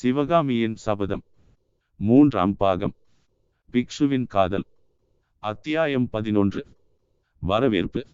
சிவகாமியின் சபதம். மூன்றாம் பாகம். பிக்ஷுவின் காதல். அத்தியாயம் பதினொன்று. வரவேற்பு.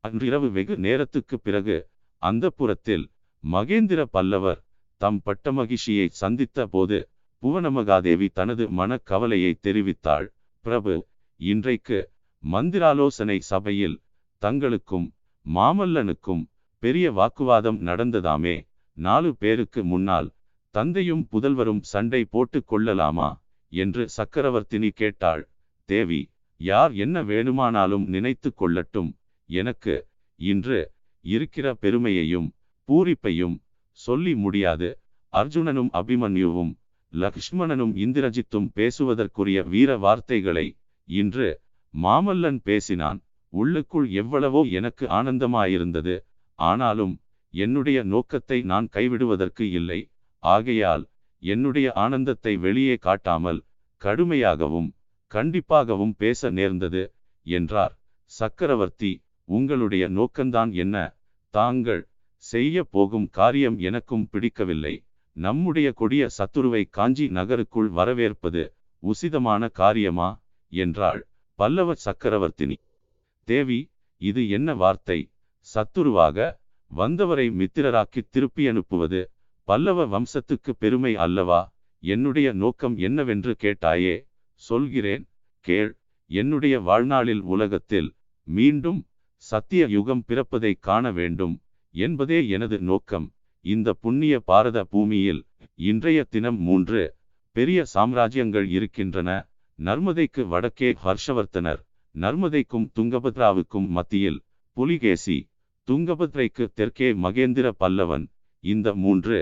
அன்றிரவு வெகு நேரத்துக்கு பிறகு அந்த புறத்தில் மகேந்திர பல்லவர் தம் பட்டமகிஷியை சந்தித்த போது புவனமகாதேவி தனது மனக்கவலையை தெரிவித்தாள். பிரபு இன்றைக்கு மந்திராலோசனை சபையில் தங்களுக்கும் மாமல்லனுக்கும் பெரிய வாக்குவாதம் நடந்ததாமே. நாலு பேருக்கு முன்னால் தந்தையும் புதல்வரும் சண்டை போட்டு கொள்ளலாமா? என்று சக்கரவர்த்தினி கேட்டாள். தேவி யார் என்ன வேணுமானாலும் நினைத்து கொள்ளட்டும். எனக்கு இன்று இருக்கிற பெருமையையும் பூரிப்பையும் சொல்லி முடியாது. அர்ஜுனனும் அபிமன்யுவும் லக்ஷ்மணனும் இந்திரஜித்தும் பேசுவதற்குரிய வீர வார்த்தைகளை இன்று மாமல்லன் பேசினான். உள்ளுக்குள் எவ்வளவோ எனக்கு ஆனந்தமாயிருந்தது. ஆனாலும் என்னுடைய நோக்கத்தை நான் கைவிடுவதற்கு இல்லை. ஆகையால் என்னுடைய ஆனந்தத்தை வெளியே காட்டாமல் கடுமையாகவும் கண்டிப்பாகவும் பேச நேர்ந்தது என்றார். சக்கரவர்த்தி உங்களுடைய நோக்கம்தான் என்ன? தாங்கள் செய்ய போகும் காரியம் எனக்கும் பிடிக்கவில்லை. நம்முடைய கொடிய சத்துருவை காஞ்சி நகருக்குள் வரவேற்பது உசிதமான காரியமா? என்றாள் பல்லவ சக்கரவர்த்தினி. தேவி இது என்ன வார்த்தை? சத்துருவாக வந்தவரை மித்திரராக்கி திருப்பி அனுப்புவது பல்லவ வம்சத்துக்கு பெருமை அல்லவா? என்னுடைய நோக்கம் என்னவென்று கேட்டாயே சொல்கிறேன் கேள். என்னுடைய வாழ்நாளில் உலகத்தில் மீண்டும் சத்திய யுகம் பிறப்பதை காண வேண்டும் என்பதே எனது நோக்கம். இந்த புண்ணிய பாரத பூமியில் இன்றைய தினம் மூன்று பெரிய சாம்ராஜ்யங்கள் இருக்கின்றன. நர்மதைக்கு வடக்கே ஹர்ஷவர்த்தனர். நர்மதைக்கும் துங்கபத்ராவுக்கும் மத்தியில் புலிகேசி. துங்கபத்ரைக்கு தெற்கே மகேந்திர பல்லவன். இந்த மூன்று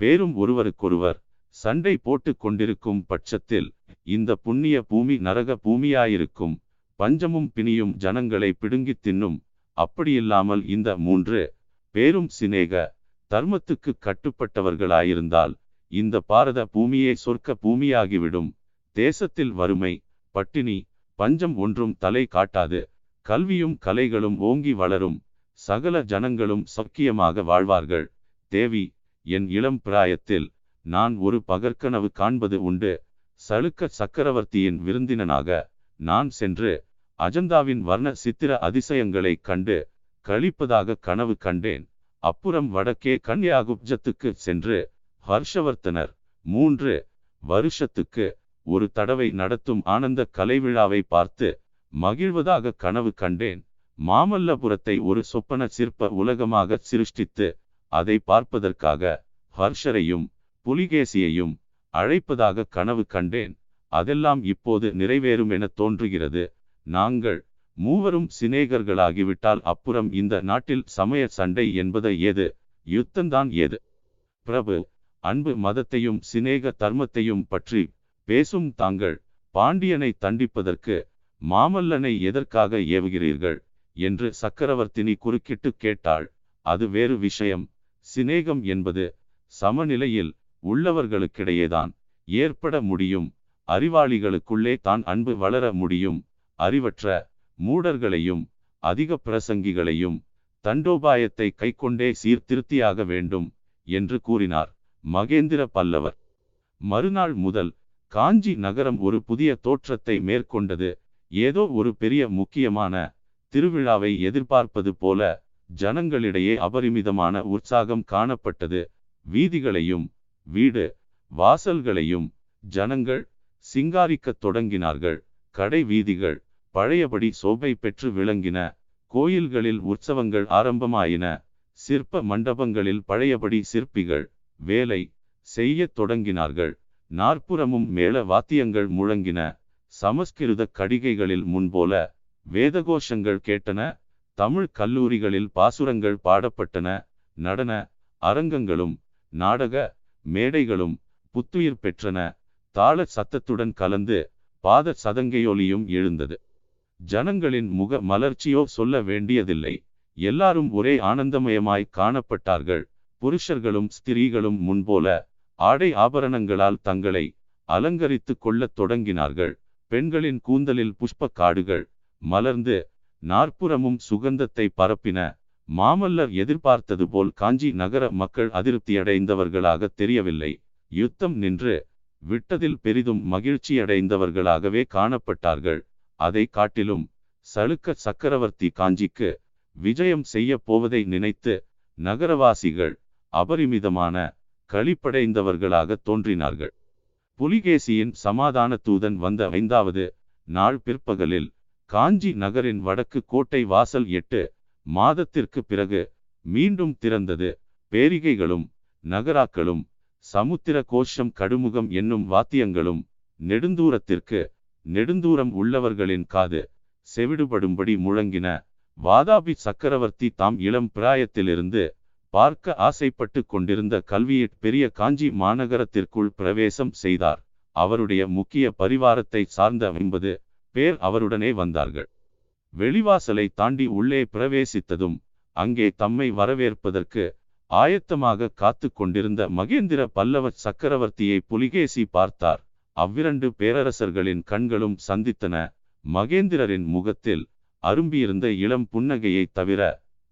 பேரும் ஒருவருக்கொருவர் சண்டை போட்டு கொண்டிருக்கும் பட்சத்தில் இந்த புண்ணிய பூமி நரக பூமியாயிருக்கும். பஞ்சமும் பிணியும் ஜனங்களை பிடுங்கி தின்னும். அப்படியில்லாமல் இந்த மூன்று பேரும் சிநேக தர்மத்துக்கு கட்டுப்பட்டவர்களாயிருந்தால் இந்த பாரத பூமியே சொர்க்க பூமியாகிவிடும். தேசத்தில் வறுமை பட்டினி பஞ்சம் ஒன்றும் தலை காட்டாது. கல்வியும் கலைகளும் ஓங்கி வளரும். சகல ஜனங்களும் சக்கியமாக வாழ்வார்கள். தேவி என் இளம் பிராயத்தில் நான் ஒரு பகற்கனவு காண்பது உண்டு. சளுக்க சக்கரவர்த்தியின் விருந்தினனாக நான் சென்று அஜந்தாவின் வர்ண சித்திர அதிசயங்களை கண்டு கழிப்பதாக கனவு கண்டேன். அப்புறம் வடக்கே கன்யாகுப்ஜத்துக்கு சென்று ஹர்ஷவர்த்தனர். மூன்று வருஷத்துக்கு ஒரு தடவை நடத்தும் ஆனந்த கலைவிழாவை பார்த்து மகிழ்வதாக கனவு கண்டேன். மாமல்லபுரத்தை ஒரு சொப்பன சிற்ப உலகமாக சிருஷ்டித்து அதை பார்ப்பதற்காக ஹர்ஷரையும் புலிகேசியையும் அழைப்பதாக கனவு கண்டேன். அதெல்லாம் இப்போது நிறைவேறும் என தோன்றுகிறது. நாங்கள் மூவரும் சிநேகர்களாகிவிட்டால் அப்புறம் இந்த நாட்டில் சமய சண்டை என்பது ஏது? யுத்தந்தான் ஏது? பிரபு அன்பு மதத்தையும் சிநேக தர்மத்தையும் பற்றி பேசும் தாங்கள் பாண்டியனை தண்டிப்பதற்கு மாமல்லனை எதற்காக ஏவுகிறீர்கள்? என்று சக்கரவர்த்தினி குறுக்கிட்டு கேட்டாள். அது வேறு விஷயம். சிநேகம் என்பது சமநிலையில் உள்ளவர்களுக்கிடையேதான் ஏற்பட முடியும். அறிவாளிகளுக்குள்ளே தான் அன்பு வளர முடியும். அறிவற்ற மூடர்களையும் அதிக பிரசங்கிகளையும் தண்டோபாயத்தை கைக்கொண்டே சீர்திருத்தியாக வேண்டும் என்று கூறினார் மகேந்திர பல்லவர். மறுநாள் முதல் காஞ்சி நகரம் ஒரு புதிய தோற்றத்தை மேற்கொண்டது. ஏதோ ஒரு பெரிய முக்கியமான திருவிழாவை எதிர்பார்ப்பது போல ஜனங்களிடையே அபரிமிதமான உற்சாகம் காணப்பட்டது. வீதிகளையும் வீடு வாசல்களையும் ஜனங்கள் சிங்காரிக்கத் தொடங்கினார்கள். கடை வீதிகள் பழையபடி சோபை பெற்று விளங்கின. கோயில்களில் உற்சவங்கள் ஆரம்பமாயின. சிற்ப மண்டபங்களில் பழையபடி சிற்பிகள் வேலை செய்யத் தொடங்கினார்கள். நாற்புறமும் மேள வாத்தியங்கள் முழங்கின. சமஸ்கிருத கடிகைகளில் முன்போல வேதகோஷங்கள் கேட்டன. தமிழ் கல்லூரிகளில் பாசுரங்கள் பாடப்பட்டன நடன அரங்கங்களும் நாடக மேடைகளும் புத்துயிர் பெற்றன. தாள சத்தத்துடன் கலந்து பாத சதங்கையொலியும் எழுந்தது. ஜனங்களின் முக மலர்ச்சியோ சொல்ல வேண்டியதில்லை. எல்லாரும் ஒரே ஆனந்தமயமாய் காணப்பட்டார்கள். புருஷர்களும் ஸ்திரீகளும் முன்போல ஆடை ஆபரணங்களால் தங்களை அலங்கரித்து கொள்ளத் தொடங்கினார்கள். பெண்களின் கூந்தலில் புஷ்ப காடுகள் மலர்ந்து நாற்புறமும் சுகந்தத்தை பரப்பின மாமல்லர் எதிர்பார்த்தது போல் காஞ்சி நகர மக்கள் அதிருப்தியடைந்தவர்களாக தெரியவில்லை. யுத்தம் நின்று விட்டதில் பெரிதும் மகிழ்ச்சியடைந்தவர்களாகவே காணப்பட்டார்கள். அதை காட்டிலும் சளுக்க சக்கரவர்த்தி காஞ்சிக்கு விஜயம் செய்ய போவதை நினைத்து நகரவாசிகள் அபரிமிதமான களிப்படைந்தவர்களாக தோன்றினார்கள். புலிகேசியின் சமாதான தூதன் வந்த ஐந்தாவது நாள் பிற்பகலில் காஞ்சி நகரின் வடக்கு கோட்டை வாசல் எட்டு மாதத்திற்கு பிறகு மீண்டும் திறந்தது. பேரிகைகளும் நகராக்களும் சமுத்திர கோஷம் கடுமுகம் என்னும் வாத்தியங்களும் நெடுந்தூரத்திற்கு நெடுந்தூரம் உள்ளவர்களின் காது செவிடுபடும்படி முழங்கின. வாதாபி சக்கரவர்த்தி தாம் இளம் பிராயத்திலிருந்து பார்க்க ஆசைப்பட்டு கொண்டிருந்த கல்வியிற் பெரிய காஞ்சி மாநகரத்திற்குள் பிரவேசம் செய்தார். அவருடைய முக்கிய பரிவாரத்தை சார்ந்த ஐம்பது பேர் அவருடனே வந்தார்கள். வெளிவாசலை தாண்டி உள்ளே பிரவேசித்ததும் அங்கே தம்மை வரவேற்பதற்கு ஆயத்தமாக காத்து கொண்டிருந்த மகேந்திர பல்லவ சக்கரவர்த்தியை புலிகேசி பார்த்தார். அவ்விரண்டு பேரரசர்களின் கண்களும் சந்தித்தன. மகேந்திரரின் முகத்தில் அரும்பியிருந்த இளம் புன்னகையை தவிர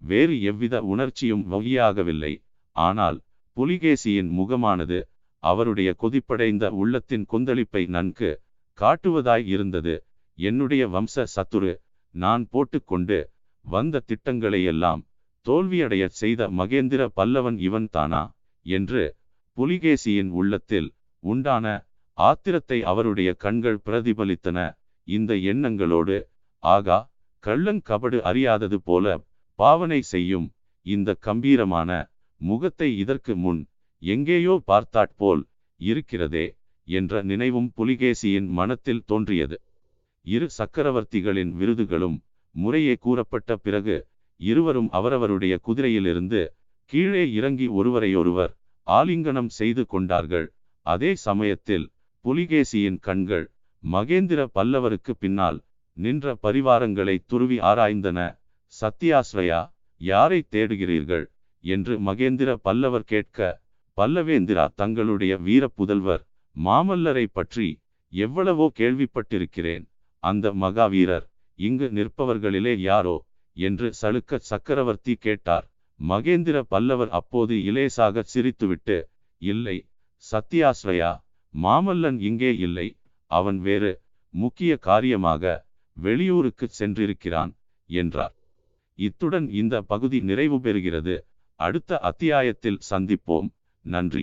வேறு எவ்வித உணர்ச்சியும் வகியாகவில்லை ஆனால் புலிகேசியின் முகமானது அவருடைய கொதிப்படைந்த உள்ளத்தின் கொந்தளிப்பை நன்கு காட்டுவதாய் இருந்தது. என்னுடைய வம்ச சத்துரு நான் போட்டுக்கொண்டு வந்த திட்டங்களையெல்லாம் தோல்வியடைய செய்த மகேந்திர பல்லவன் இவன் தானா? என்று புலிகேசியின் உள்ளத்தில் உண்டான ஆத்திரத்தை அவருடைய கண்கள் பிரதிபலித்தன. இந்த எண்ணங்களோடு ஆகா கள்ளன் கபடு அறியாதது போல பாவனை செய்யும் இந்த கம்பீரமான முகத்தை இதற்கு முன் எங்கேயோ பார்த்தாற்போல் இருக்கிறதே என்ற நினைவும் புலிகேசியின் மனத்தில் தோன்றியது. இரு சக்கரவர்த்திகளின் விருதுகளும் முறையே கூறப்பட்ட பிறகு இருவரும் அவரவருடைய குதிரையிலிருந்து கீழே இறங்கி ஒருவரையொருவர் ஆலிங்கனம் செய்து கொண்டார்கள். அதே சமயத்தில் புலிகேசியின் கண்கள் மகேந்திர பல்லவருக்கு பின்னால் நின்ற பரிவாரங்களை துருவி ஆராய்ந்தன. சத்யாஸ்ரயா யாரை தேடுகிறீர்கள்? என்று மகேந்திர பல்லவர் கேட்க பல்லவேந்திரா தங்களுடைய வீர புதல்வர் மாமல்லரை பற்றி எவ்வளவோ கேள்விப்பட்டிருக்கிறேன். அந்த மகாவீரர் இங்கு நிற்பவர்களிலே யாரோ? என்று சளுக்க சக்கரவர்த்தி கேட்டார். மகேந்திர பல்லவர் அப்போது இலேசாக சிரித்துவிட்டு இல்லை சத்யாஸ்ரயா மாமல்லன் இங்கே இல்லை. அவன் வேறு முக்கிய காரியமாக வெளியூருக்கு சென்றிருக்கிறான் என்றார். இத்துடன் இந்த பகுதி நிறைவு பெறுகிறது அடுத்த அத்தியாயத்தில் சந்திப்போம். நன்றி.